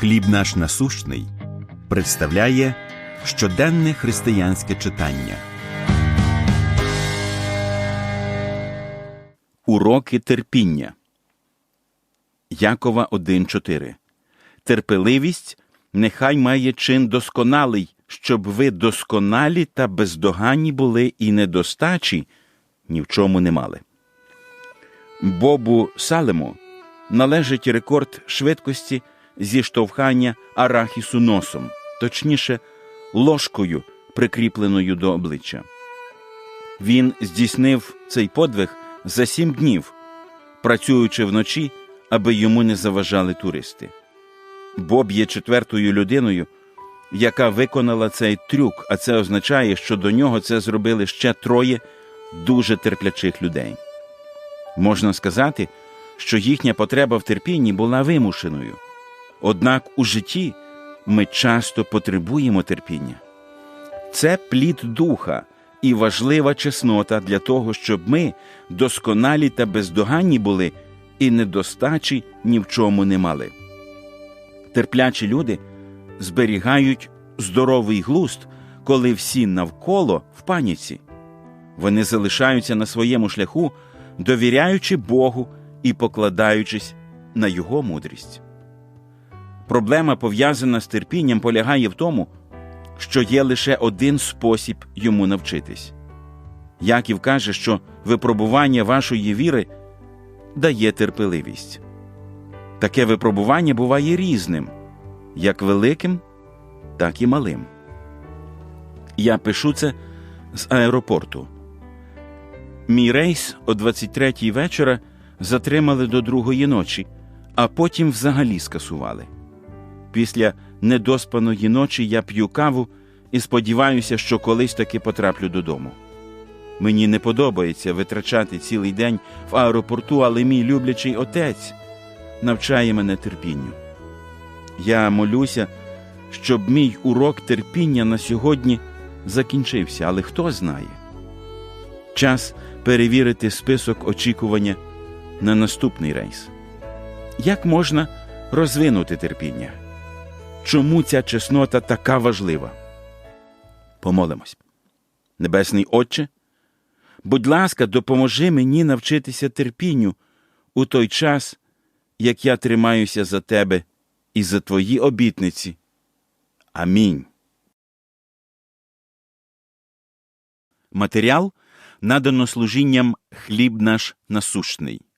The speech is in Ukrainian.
Хліб наш насущний представляє щоденне християнське читання. Уроки терпіння. Якова 1.4. Терпеливість нехай має чин досконалий, щоб ви досконалі та бездоганні були і недостачі ні в чому не мали. Бобу Салему належить рекорд швидкості зіштовхання арахісу носом, точніше, ложкою, прикріпленою до обличчя. Він здійснив цей подвиг за сім днів, працюючи вночі, аби йому не заважали туристи. Боб є четвертою людиною, яка виконала цей трюк, а це означає, що до нього це зробили ще троє дуже терплячих людей. Можна сказати, що їхня потреба в терпінні була вимушеною. Однак у житті ми часто потребуємо терпіння. Це плід духа і важлива чеснота для того, щоб ми досконалі та бездоганні були і недостачі ні в чому не мали. Терплячі люди зберігають здоровий глузд, коли всі навколо в паніці. Вони залишаються на своєму шляху, довіряючи Богу і покладаючись на Його мудрість. Проблема, пов'язана з терпінням, полягає в тому, що є лише один спосіб йому навчитись. Яків каже, що випробування вашої віри дає терпеливість. Таке випробування буває різним, як великим, так і малим. Я пишу це з аеропорту. Мій рейс о 23-й вечора затримали до другої ночі, а потім взагалі скасували. Після недоспаної ночі я п'ю каву і сподіваюся, що колись таки потраплю додому. Мені не подобається витрачати цілий день в аеропорту, але мій люблячий отець навчає мене терпінню. Я молюся, щоб мій урок терпіння на сьогодні закінчився, але хто знає. Час перевірити список очікування на наступний рейс. Як можна розвинути терпіння? Чому ця чеснота така важлива? Помолимось. Небесний Отче, будь ласка, допоможи мені навчитися терпінню у той час, як я тримаюся за тебе і за твої обітниці. Амінь. Матеріал надано служінням хліб наш насущний.